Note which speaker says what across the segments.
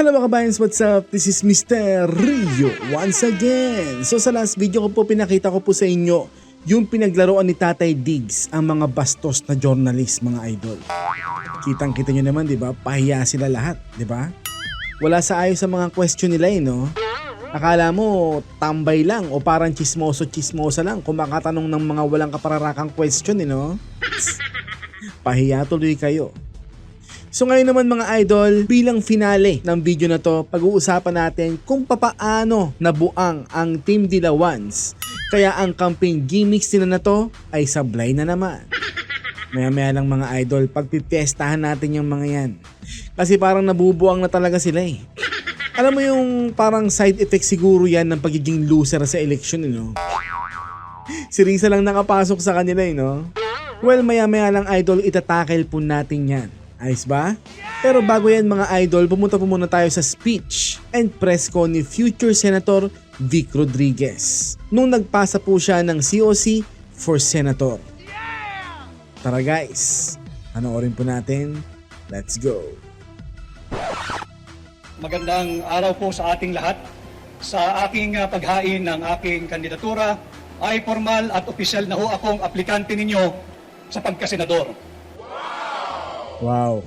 Speaker 1: Hello mga kabayans, what's up? This is Mr. Rio once again. So sa last video ko po pinakita ko po sa inyo yung pinaglaruan ni Tatay Diggs ang mga bastos na journalist mga idol. Kitang kita nyo naman, di ba? Pahiya sila lahat, di ba? Wala sa ayos sa mga question nila eh, no? Akala mo tambay lang o parang chismoso-chismosa lang kumakatanong ng mga walang kapararakang question eh, no? Pahiya tuloy kayo. So ngayon naman mga idol, bilang finale ng video na to, pag-uusapan natin kung papaano nabuang ang Team Dilawans. Kaya ang camping gimmicks nila na to ay sablay na naman. Maya maya lang mga idol, pagpipiestahan natin yung mga yan. Kasi parang nabubuang na talaga sila eh. Alam mo yung parang side effect siguro yan ng pagiging loser sa election, eh, no? Si Risa lang nakapasok sa kanila, eh, no? Well, maya-maya lang idol, itatakel po natin yan. Ayos ba? Pero bago yan mga idol, pumunta po muna tayo sa speech and press ko ni future Senator Vic Rodriguez. Nung nagpasa po siya ng COC for Senator. Tara guys, panoorin po natin. Let's go.
Speaker 2: Magandang araw po sa ating lahat. Sa aking ah, paghain ng aking kandidatura ay formal at opisyal na ho akong aplikante ninyo sa pagkasenador.
Speaker 1: Wow.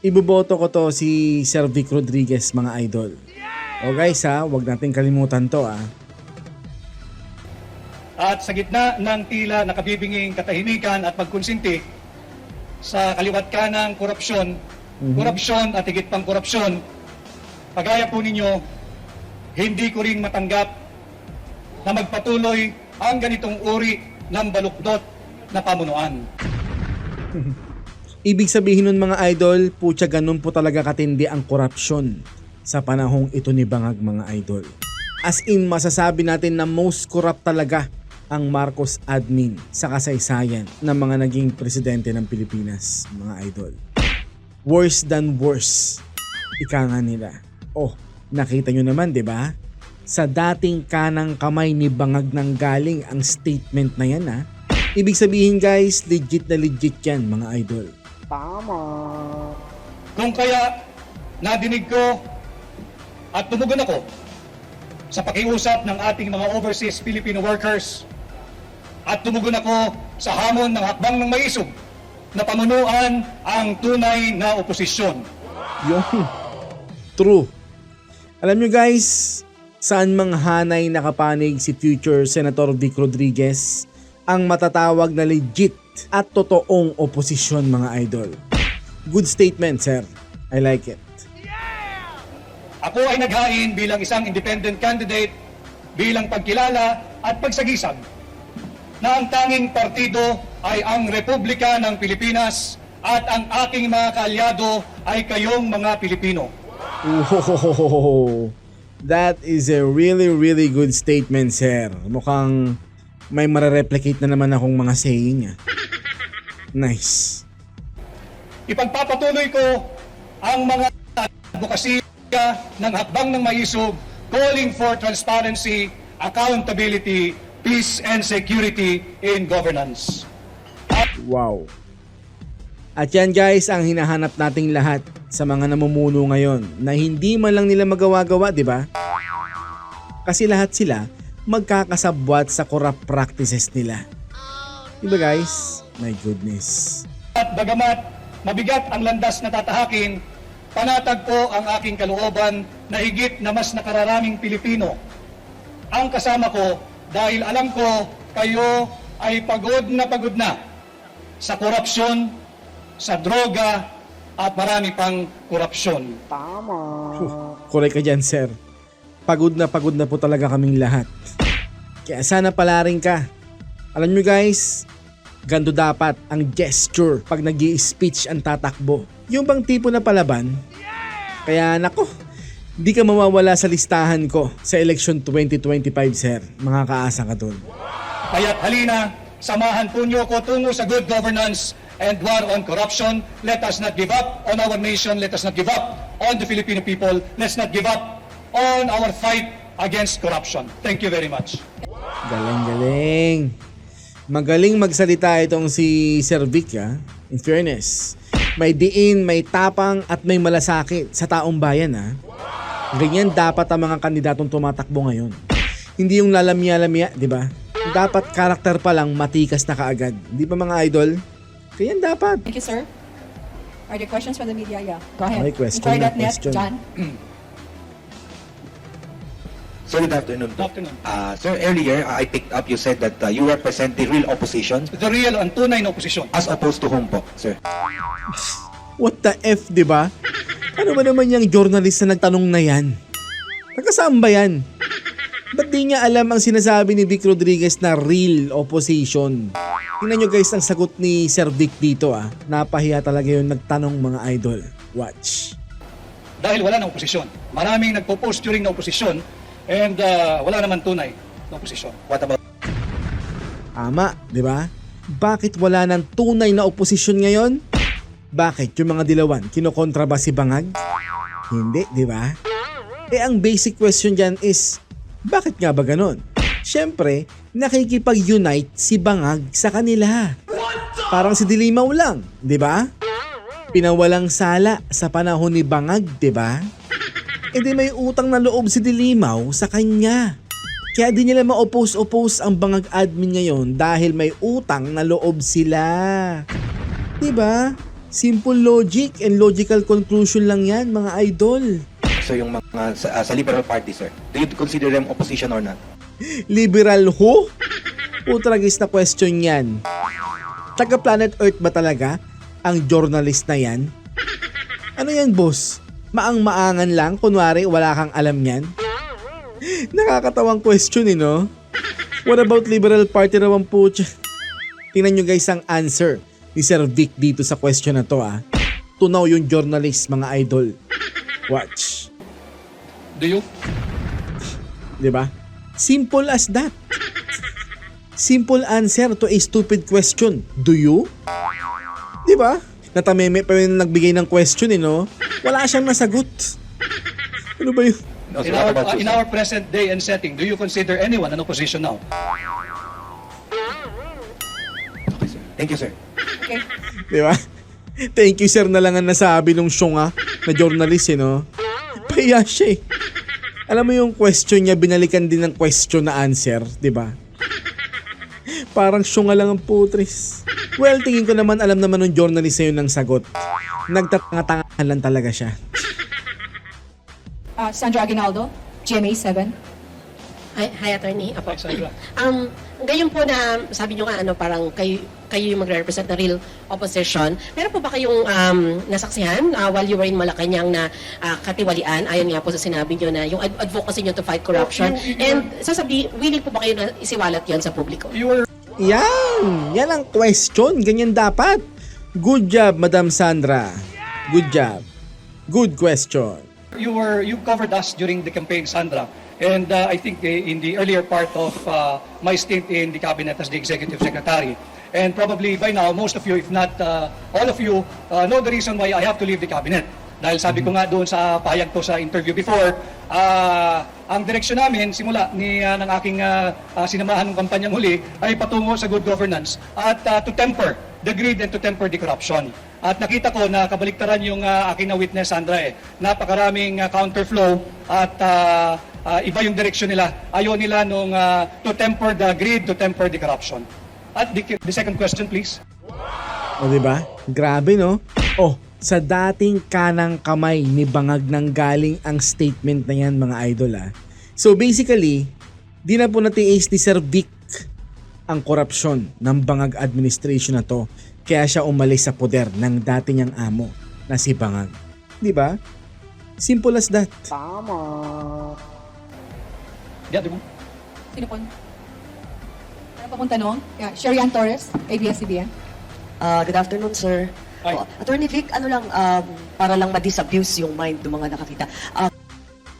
Speaker 1: Iboboto ko to si Sir Vic Rodriguez mga idol. O guys ha, wag natin kalimutan to ah.
Speaker 2: At sa gitna ng tila nakabibinging katahimikan at pagkonsinti sa kaliwat ka ng korupsyon, korupsyon at higit pang korupsyon, kagaya po ninyo, hindi ko rin matanggap na magpatuloy ang ganitong uri ng balukdot na pamunuan.
Speaker 1: Ibig sabihin nun mga idol, putya ganun po talaga katindi ang korupsyon sa panahong ito ni Bangag mga idol. As in, masasabi natin na most corrupt talaga ang Marcos admin sa kasaysayan ng mga naging presidente ng Pilipinas, mga idol. Worse than worse. Ika nga nila. Oh, nakita nyo naman, di ba? Sa dating kanang kamay ni Bangag nang galing ang statement na yan ha. Ibig sabihin guys, legit na legit yan mga idol.
Speaker 2: Kung kaya nadinig ko at tumugon ako sa pakiusap ng ating mga overseas Filipino workers at tumugon ako sa hamon ng hakbang ng maisog na pamunuan ang tunay na oposisyon.
Speaker 1: Yung true. Alam nyo guys, saan mang hanay nakapanig si future Senator Vic Rodriguez, ang matatawag na legit at totoong oposisyon mga idol. Good statement, sir. I like it.
Speaker 2: Ako ay naghain bilang isang independent candidate bilang pagkilala at pagsagisag na ang tanging partido ay ang Republika ng Pilipinas at ang aking mga kaalyado ay kayong mga Pilipino.
Speaker 1: Whoa, that is a really, really good statement, sir. Mukhang may marereplicate na naman akong mga saying. Nice.
Speaker 2: Ipagpapatuloy ko ang mga advokasya ng hakbang ng maisog calling for transparency, accountability, peace and security in governance.
Speaker 1: Wow. At yan guys ang hinahanap nating lahat sa mga namumuno ngayon na hindi man lang nila magawa-gawa, di ba? Kasi lahat sila magkakasabwat sa corrupt practices nila. Di ba guys? My goodness.
Speaker 2: At bagamat mabigat ang landas na tatahakin, panatag po ang aking kalooban na higit na mas nakararaming Pilipino. Ang kasama ko dahil alam ko kayo ay pagod na pagod na sa korupsyon, sa droga, at marami pang korupsyon.
Speaker 1: Correct ka dyan, sir. Pagod na pagod na po talaga kaming lahat. Kaya sana palaring ka. Alam nyo guys, gando dapat ang gesture pag nag speech ang tatakbo. Yung bang tipo na palaban? Kaya nako, di ka mawawala sa listahan ko sa election 2025 sir. Mga kaasa ka dun.
Speaker 2: Kaya't halina, samahan po niyo ko tungo sa good governance and war on corruption. Let us not give up on our nation. Let us not give up on the Filipino people. Let's not give up on our fight against corruption. Thank you very much.
Speaker 1: Galing, galing. Magaling magsalita itong si Sir Vic, ah. In fairness. May diin, may tapang at may malasakit sa taong bayan ha. Ganyan dapat ang mga kandidatong tumatakbo ngayon. Hindi yung lalamya-lamya, di ba? Dapat karakter pa lang matikas na kaagad. Di ba mga idol? Ganyan dapat.
Speaker 3: Thank you, sir. Are there questions from the media? Yeah, go ahead.
Speaker 1: Okay, question na,
Speaker 3: Enjoy that net,
Speaker 1: question.
Speaker 3: John.
Speaker 4: Sir, good afternoon.
Speaker 2: Good afternoon.
Speaker 4: Uh, sir, earlier uh, I picked up you said that uh, you represent the real opposition
Speaker 2: The real and tunay na oposisyon.
Speaker 4: as opposed to whom po, sir?
Speaker 1: What the F, di ba? Ano ba naman yung journalist na nagtanong na yan? Nagkasaan ba yan? Ba't di niya alam ang sinasabi ni Vic Rodriguez na real opposition? Tingnan nyo guys ang sagot ni Sir Vic dito ah. Napahiya talaga yung nagtanong mga idol. Watch.
Speaker 2: Dahil wala na oposisyon. Maraming nagpo-post during na oposisyon and uh, wala naman tunay na oposisyon.
Speaker 4: What about
Speaker 1: Tama, di ba? Bakit wala ng tunay na oposisyon ngayon? Bakit yung mga dilawan, kinokontra ba si Bangag? Hindi, di ba? Eh ang basic question dyan is, bakit nga ba ganon? Siyempre, nakikipag-unite si Bangag sa kanila. Parang si Dilimaw lang, di ba? Pinawalang sala sa panahon ni Bangag, di ba? E di may utang na loob si Dilimaw sa kanya. Kaya di nila ma-oppose-oppose ang bangag admin ngayon dahil may utang na loob sila. 'Di ba? Simple logic and logical conclusion lang yan mga idol.
Speaker 4: so yung mga sa, uh, sa Liberal Party, sir? Do you consider them opposition or not?
Speaker 1: Liberal ho? Putragis na question yan. Taga planet Earth ba talaga ang journalist na yan? Ano yan boss? Maang-maangan lang kunwari wala kang alam yan? Nakakatawang question eh no? What about Liberal Party naman po? Tingnan nyo guys ang answer ni Sir Vic dito sa question na to ah. Tunaw yung journalist mga idol. Watch.
Speaker 2: Do you?
Speaker 1: 'Di ba? Simple as that. Simple answer to a stupid question. Do you? 'Di ba? Natameme pa yung nagbigay ng question eh, no? Wala siyang nasagot. Ano ba yun?
Speaker 2: In our, uh, in our present day and setting, do you consider anyone an opposition now?
Speaker 4: Okay, sir. Thank you, sir.
Speaker 3: Okay.
Speaker 1: Di ba? Thank you sir na lang ang nasabi nung syunga na journalist eh, no? Pahiya siya eh. Alam mo yung question niya, binalikan din ng question na answer, di ba? Parang syunga lang ang putris. Well, tingin ko naman alam naman ng journalist na yun ng sagot. Nagtatanga-tangahan lang talaga siya.
Speaker 3: Uh, Sandra Aguinaldo, GMA 7.
Speaker 5: Hi, hi attorney. Apo.
Speaker 2: Sandra.
Speaker 5: Um, gayon po na sabi nyo nga ano parang kayo kayo yung magre-represent na real opposition. Meron po ba kayong um, nasaksihan uh, while you were in Malacanang na uh, katiwalian ayon nga po sa sinabi nyo na yung ad- advocacy nyo to fight corruption? And sasabi, willing po ba kayo na isiwalat yon sa publiko?
Speaker 2: You were
Speaker 1: Yan! Yan ang question. Ganyan dapat. Good job, Madam Sandra. Good job. Good question.
Speaker 2: you were you covered us during the campaign, Sandra, and uh, I think uh, in the earlier part of uh, my stint in the cabinet as the executive secretary. And probably by now, most of you, if not uh, all of you, uh, know the reason why I have to leave the cabinet. Dahil sabi ko nga doon sa pahayag ko sa interview before, ah, ang direksyon namin simula ni ah, ng aking ah, ah, sinamahan ng kampanyang huli ay patungo sa good governance at ah, to temper the greed and to temper the corruption. At nakita ko na kabaliktaran yung ah, aking na witness Sandra eh. Napakaraming ah, counterflow at ah, ah, iba yung direksyon nila. Ayaw nila nung ah, to temper the greed, to temper the corruption. At the, the second question please.
Speaker 1: O, di ba? Grabe, no? Oh, sa dating kanang kamay ni Bangag nang galing ang statement na yan, mga idol, ah. So, basically, di na po natiis ni Sir Vic ang korupsyon ng Bangag administration na to. Kaya siya umalis sa poder ng dati niyang amo na si Bangag. Di ba? Simple as that.
Speaker 2: Yeah, di ba?
Speaker 3: Sino po? Ano pa pong tanong? Yeah, Sherian Torres, ABS-CBN.
Speaker 6: Ah, good afternoon, sir.
Speaker 2: Hi.
Speaker 6: Oh, Attorney Vic, ano lang, um, para lang ma-disabuse yung mind ng mga nakakita. Ah,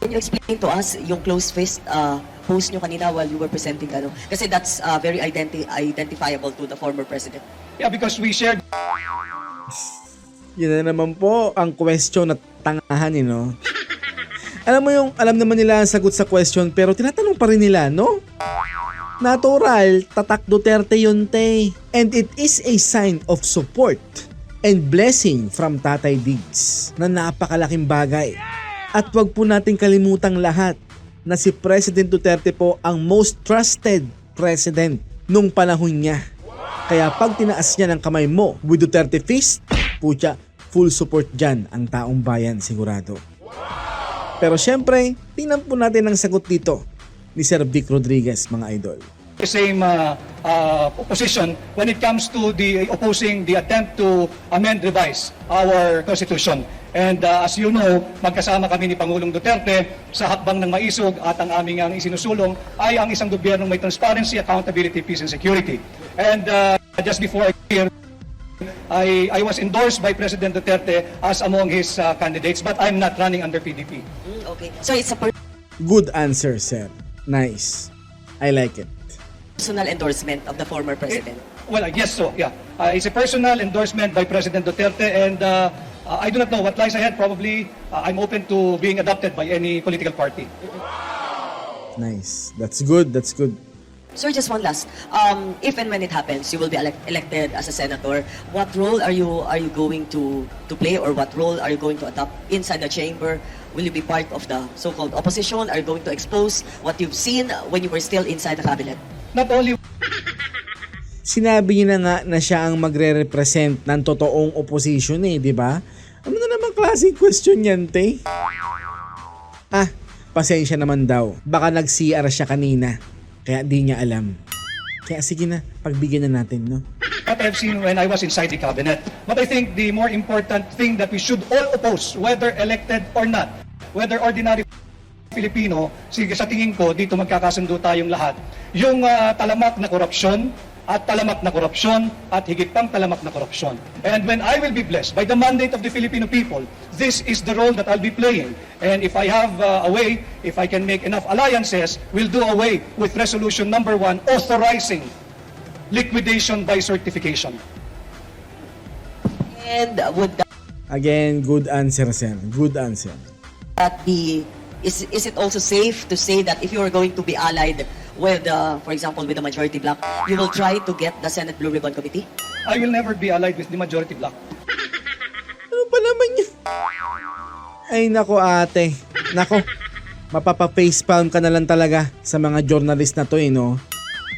Speaker 6: can you explain to us yung close fist uh, post nyo kanina while you were presenting ano? Kasi that's ah, very identi- identifiable to the former president.
Speaker 2: Yeah, because we shared
Speaker 1: Yun na naman po ang question na tangahan eh, no? alam mo yung, alam naman nila ang sagot sa question pero tinatanong pa rin nila, no? Natural, tatak Duterte yun, te. And it is a sign of support and blessing from Tatay Diggs na napakalaking bagay. At wag po natin kalimutang lahat na si President Duterte po ang most trusted president nung panahon niya. Kaya pag tinaas niya ng kamay mo with Duterte fist, pucha, full support dyan ang taong bayan sigurado. Pero syempre, tingnan po natin ang sagot dito ni Sir Vic Rodriguez mga idol.
Speaker 2: The same uh, uh, position when it comes to the opposing the attempt to amend, revise our Constitution. And uh, as you know, magkasama kami ni Pangulong Duterte sa hakbang ng maisog at ang aming ang isinusulong ay ang isang gobyernong may transparency, accountability, peace and security. And uh, just before I here, I, I was endorsed by President Duterte as among his uh, candidates, but I'm not running under PDP.
Speaker 6: Mm, okay. So it's a
Speaker 1: Good answer, sir. Nice. I like it.
Speaker 6: Personal endorsement of the former president.
Speaker 2: Well, I guess so, yeah. Uh, it's a personal endorsement by President Duterte and uh, uh, I do not know what lies ahead. Probably uh, I'm open to being adopted by any political party.
Speaker 1: Nice. That's good. That's good.
Speaker 6: Sir, just one last. Um, if and when it happens, you will be elect- elected as a senator. What role are you are you going to to play, or what role are you going to adopt inside the chamber? Will you be part of the so-called opposition? Are you going to expose what you've seen when you were still inside the cabinet?
Speaker 2: Not only
Speaker 1: Sinabi niya na nga na siya ang magre-represent ng totoong opposition eh, di ba? Ano na naman klaseng question yan, te? Ah, pasensya naman daw. Baka nag-CR siya kanina. Kaya di niya alam. Kaya sige na, pagbigyan na natin, no?
Speaker 2: what I've seen when I was inside the cabinet. But I think the more important thing that we should all oppose, whether elected or not, whether ordinary Filipino, sige sa tingin ko dito magkakasundo tayong lahat, yung ah, talamak na korupsyon at talamak na korupsyon at higit pang talamak na korupsyon. And when I will be blessed by the mandate of the Filipino people, this is the role that I'll be playing. And if I have uh, a way, if I can make enough alliances, we'll do away with resolution number one, authorizing liquidation by certification.
Speaker 6: And would
Speaker 1: Again, good answer, sir. Good answer.
Speaker 6: that be is is it also safe to say that if you are going to be allied with, uh, for example, with the majority bloc, you will try to get the Senate Blue Ribbon Committee?
Speaker 2: I will never be allied with the majority bloc.
Speaker 1: Ano pa naman yun? Ay nako ate. Nako. Mapapa-facepalm ka na lang talaga sa mga journalist na to eh no.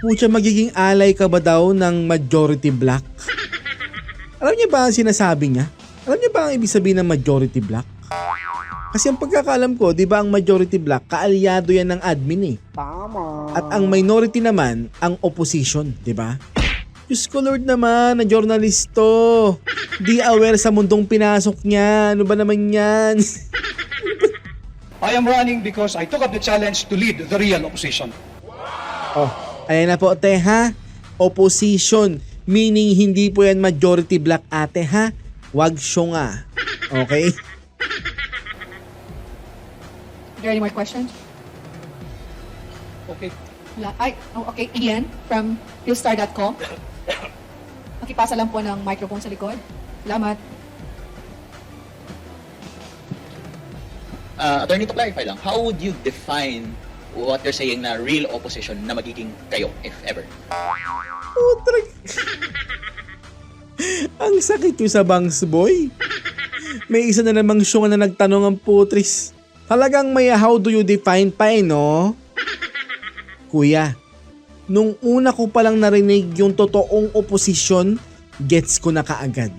Speaker 1: Pucha magiging alay ka ba daw ng majority black? Alam niyo ba ang sinasabi niya? Alam niyo ba ang ibig sabihin ng majority black? Kasi ang pagkakaalam ko, di ba ang majority black, kaalyado yan ng admin eh. Tama. At ang minority naman, ang opposition, di ba? Diyos ko Lord naman, na journalisto. Di aware sa mundong pinasok niya. Ano ba naman yan?
Speaker 2: I am running because I took up the challenge to lead the real opposition.
Speaker 1: oh, ayan na po ate ha. Opposition. Meaning hindi po yan majority black ate ha. Wag siyo nga. Okay?
Speaker 3: There any more questions?
Speaker 2: Okay.
Speaker 3: Wala. Ay, oh, okay. Ian from philstar.com. Makipasa lang po ng microphone sa likod. Salamat.
Speaker 7: Uh, attorney, to clarify lang, how would you define what you're saying na real opposition na magiging kayo, if ever?
Speaker 1: Putrek. ang sakit yung sa bangs boy. May isa na namang show na nagtanong ang putris. Talagang may how do you define pa eh, no? Kuya, nung una ko palang narinig yung totoong oposisyon, gets ko na kaagad.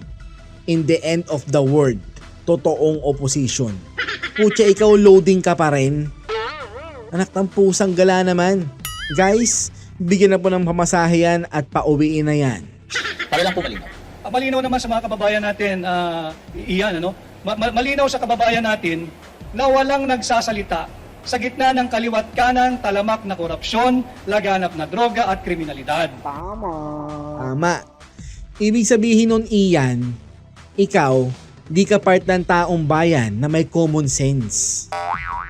Speaker 1: In the end of the word, totoong opposition. Putya, ikaw loading ka pa rin. Anak ng pusang gala naman. Guys, bigyan na po ng pamasahe yan at pauwiin na yan.
Speaker 7: Para lang po malinaw.
Speaker 2: Ah, Malinaw naman sa mga kababayan natin, ah, iyan, ano? Ma- ma- malinaw sa kababayan natin na walang nagsasalita sa gitna ng kaliwat kanan, talamak na korupsyon, laganap na droga at kriminalidad.
Speaker 1: Tama. Ibig sabihin nun iyan, ikaw, di ka part ng taong bayan na may common sense.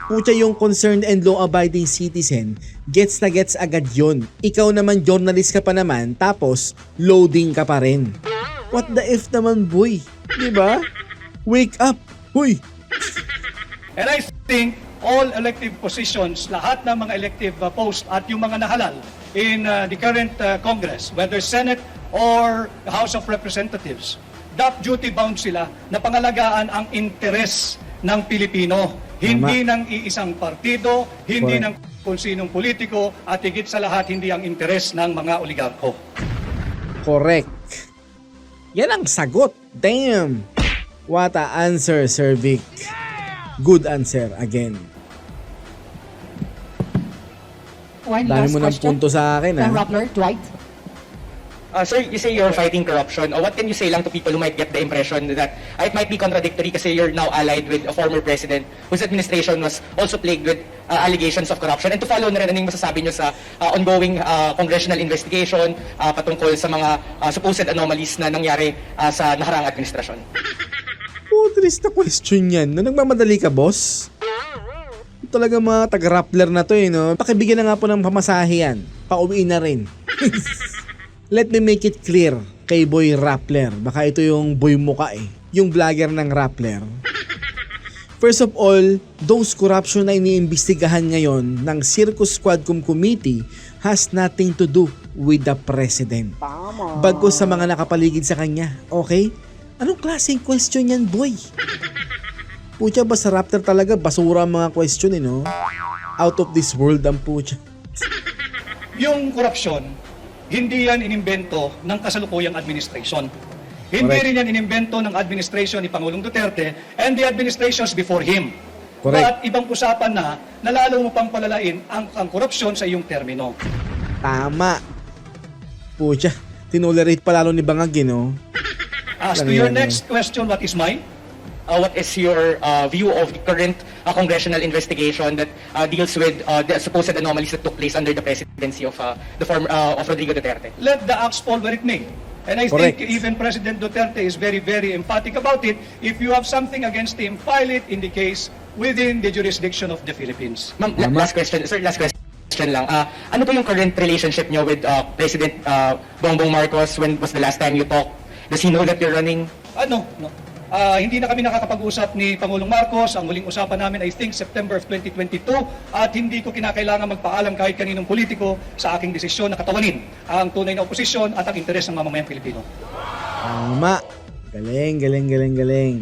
Speaker 1: Pucha yung concerned and law-abiding citizen, gets na gets agad yon. Ikaw naman journalist ka pa naman, tapos loading ka pa rin. What the F naman boy? Di ba? Wake up! Huy!
Speaker 2: And I think all elective positions, lahat ng mga elective uh, post at yung mga nahalal in uh, the current uh, Congress, whether Senate or the House of Representatives, dap duty bound sila na pangalagaan ang interes ng Pilipino. Hindi ng iisang partido, hindi
Speaker 1: Correct.
Speaker 2: ng kung sinong politiko, at higit sa lahat, hindi ang interes ng mga oligarko.
Speaker 1: Correct. Yan ang sagot. Damn. What a answer, Sir Vic. Good answer again.
Speaker 3: One
Speaker 1: Dami
Speaker 3: last
Speaker 1: mo ng
Speaker 3: question
Speaker 1: punto sa akin,
Speaker 3: from
Speaker 1: ha?
Speaker 3: Rappler, Dwight.
Speaker 8: Uh, sir, you say you're fighting corruption. Uh, what can you say lang to people who might get the impression that uh, it might be contradictory kasi you're now allied with a former president whose administration was also plagued with uh, allegations of corruption? And to follow na rin, anong masasabi nyo sa uh, ongoing uh, congressional investigation uh, patungkol sa mga uh, supposed anomalies na nangyari uh, sa naharang administrasyon?
Speaker 1: Putris na question yan. No, nagmamadali ka, boss? Talaga mga taga-rappler na to eh, no? Pakibigyan na nga po ng pamasahe yan. Pauwiin na rin. Let me make it clear kay Boy Rappler. Baka ito yung boy muka eh. Yung vlogger ng Rappler. First of all, those corruption na iniimbestigahan ngayon ng Circus Squadcom Committee has nothing to do with the President. Bagos sa mga nakapaligid sa kanya, okay? Anong klaseng question yan, boy? Pucha ba sa Raptor talaga basura ang mga question eh, no? Out of this world ang pucha.
Speaker 2: Yung korupsyon, hindi yan inimbento ng kasalukuyang administration. Hindi
Speaker 1: Correct.
Speaker 2: rin yan inimbento ng administration ni Pangulong Duterte and the administrations before him.
Speaker 1: Correct.
Speaker 2: At ibang usapan na, na lalo mo pang palalain ang, ang korupsyon sa iyong termino.
Speaker 1: Tama. Pucha, tinolerate pa lalo ni Bangag, eh, no?
Speaker 2: As to your next question, what is mine?
Speaker 8: Uh, what is your uh, view of the current uh, congressional investigation that uh, deals with uh, the supposed anomalies that took place under the presidency of uh, the former uh, of Rodrigo Duterte?
Speaker 2: Let the axe fall where it may. And I
Speaker 1: Correct.
Speaker 2: think even President Duterte is very, very emphatic about it. If you have something against him, file it in the case within the jurisdiction of the Philippines.
Speaker 8: Ma'am, la- last question, sir, last question lang. Uh, ano po yung current relationship niyo with uh, President uh, Bongbong Marcos? When was the last time you talked? Does he know that you're running?
Speaker 2: Ano? No. Ah, hindi na kami nakakapag-usap ni Pangulong Marcos. Ang huling usapan namin, I think, September of 2022. At hindi ko kinakailangan magpaalam kahit kaninong politiko sa aking desisyon na katawanin ang tunay na oposisyon at ang interes ng mamamayang Pilipino.
Speaker 1: Tama. Galing, galing, galing, galing.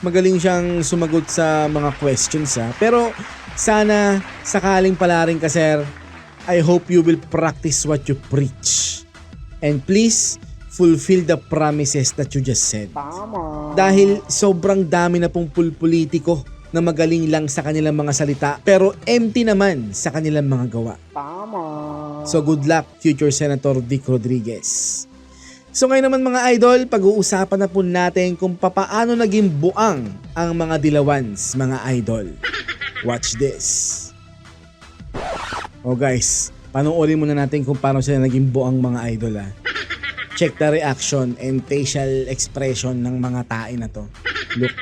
Speaker 1: Magaling siyang sumagot sa mga questions ha. Pero sana sakaling pala rin ka sir, I hope you will practice what you preach. And please, fulfill the promises that you just said. Dahil sobrang dami na pong pulpolitiko na magaling lang sa kanilang mga salita pero empty naman sa kanilang mga gawa. So good luck future Senator Dick Rodriguez. So ngayon naman mga idol, pag-uusapan na po natin kung papaano naging buang ang mga dilawans, mga idol. Watch this. Oh guys, panoorin muna natin kung paano sila naging buang mga idol ah. Check the reaction and facial expression ng mga tae na to. Look.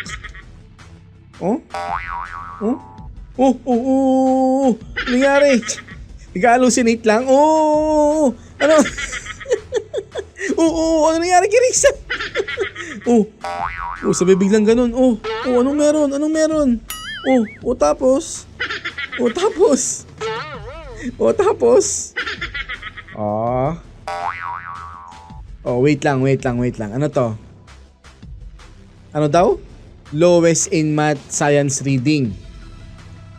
Speaker 1: Oh? Oh? Oh, oh, oh, oh. Ano nangyari? Nag-hallucinate lang? Oh! Ano? Oo, oh, ano nangyari kay Risa? oh, oh, sabi biglang ganun. Oh, oh, anong meron? Anong meron? Oh, oh, tapos? Oh, tapos? Oh, tapos? Oh. Oh, wait lang, wait lang, wait lang. Ano to? Ano daw? Lowest in math science reading.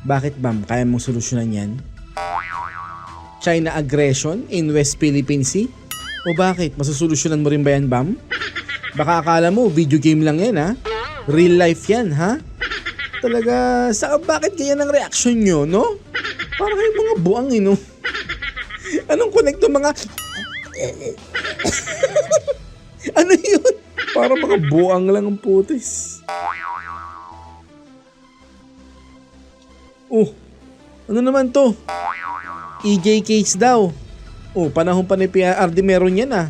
Speaker 1: Bakit bam? Kaya mong solusyonan yan? China aggression in West Philippine Sea? O bakit? Masusolusyonan mo rin ba yan, Bam? Baka akala mo, video game lang yan, ha? Real life yan, ha? Talaga, sa bakit ganyan ang reaction nyo, no? Para kayong mga buang, eh, no? Anong connect mga... ano yun? Para mga buang lang ang putis. Oh, ano naman to? EJ case daw. Oh, panahon pa ni PRD meron yan ah.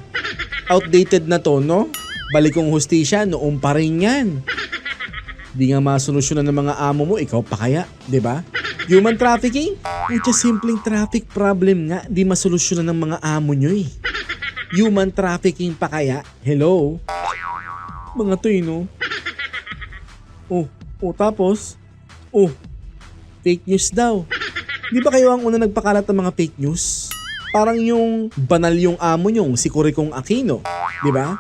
Speaker 1: Outdated na to, no? Balikong hustisya, noon pa rin yan. Di nga masolusyonan ng mga amo mo, ikaw pa kaya, di ba? Human trafficking? Ito simpleng traffic problem nga, di masolusyonan ng mga amo nyo eh. Human trafficking pa kaya? Hello? Mga to eh? Oh, oh tapos? Oh, fake news daw. Di ba kayo ang una nagpakalat ng mga fake news? Parang yung banal yung amo nyong si Kurikong Aquino, di ba?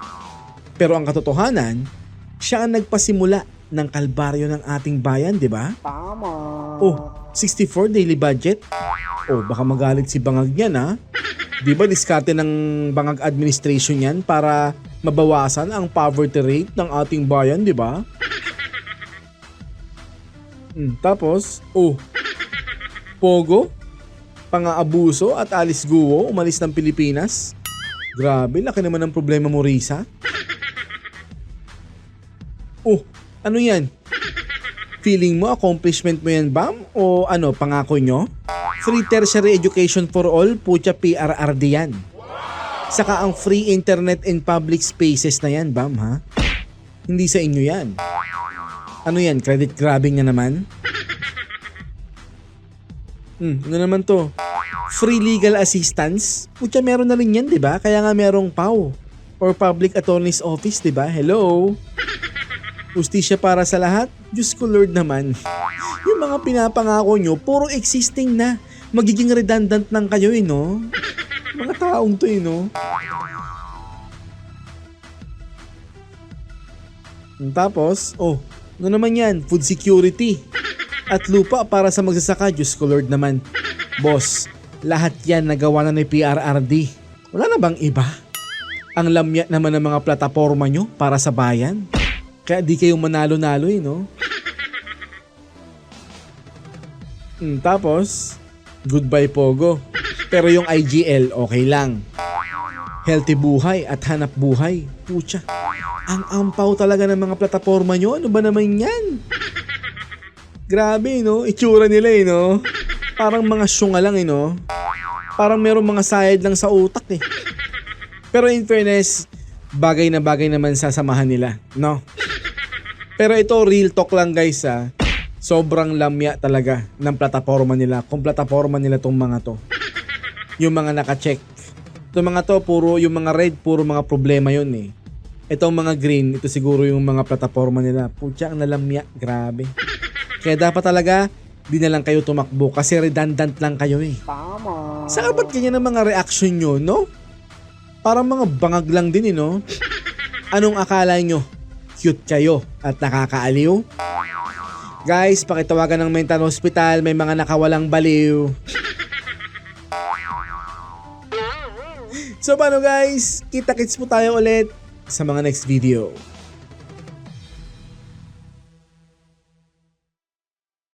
Speaker 1: Pero ang katotohanan, siya ang nagpasimula ng kalbaryo ng ating bayan, di ba? Tama. Oh, 64 daily budget? Oh, baka magalit si Bangag yan ha? Di ba diskarte ng Bangag administration yan para mabawasan ang poverty rate ng ating bayan, di ba? Hmm, tapos, oh, Pogo, pang-aabuso at Alice Guo umalis ng Pilipinas? Grabe, laki naman ng problema mo, Risa. Oh, ano yan? Feeling mo accomplishment mo yan, Bam? O ano, pangako nyo? Free tertiary education for all, putya PRRD yan. Saka ang free internet and public spaces na yan, Bam, ha? Hindi sa inyo yan. Ano yan, credit grabbing na naman? Hmm, ano naman to? Free legal assistance? Putya, meron na rin yan, di ba? Kaya nga merong PAW or Public Attorney's Office, di ba? Hello? Ustisya para sa lahat? Diyos ko Lord naman. Yung mga pinapangako nyo, puro existing na. Magiging redundant lang kayo eh, no? Mga taong to eh, no? Tapos, oh, ano naman yan? Food security. At lupa para sa magsasaka, Diyos ko Lord naman. Boss, lahat yan nagawa na ni PRRD. Wala na bang iba? Ang lamya naman ng mga plataforma nyo para sa bayan. Kaya di kayo manalo-nalo eh, no? Hmm, tapos, goodbye Pogo. Pero yung IGL, okay lang. Healthy buhay at hanap buhay. Pucha, ang ampaw talaga ng mga plataforma nyo. Ano ba naman yan? Grabe, no? Itsura nila, eh, no? Parang mga syunga lang, eh, no? Parang merong mga sayad lang sa utak, eh. Pero in fairness, bagay na bagay naman sa samahan nila, no? Pero ito, real talk lang, guys, ah. Sobrang lamya talaga ng plataforma nila. Kung plataforma nila tong mga to. Yung mga naka-check. Itong mga to, puro, yung mga red, puro mga problema yun, eh. Itong mga green, ito siguro yung mga plataforma nila. Putya, ang nalamya. Grabe. Kaya dapat talaga, di na lang kayo tumakbo kasi redundant lang kayo eh. Tama. Saka ba't ganyan ang mga reaction nyo, no? Parang mga bangag lang din eh, no? Anong akala nyo? Cute kayo at nakakaaliw? Guys, pakitawagan ng mental hospital, may mga nakawalang baliw. So paano guys? Kita-kits po tayo ulit sa mga next video.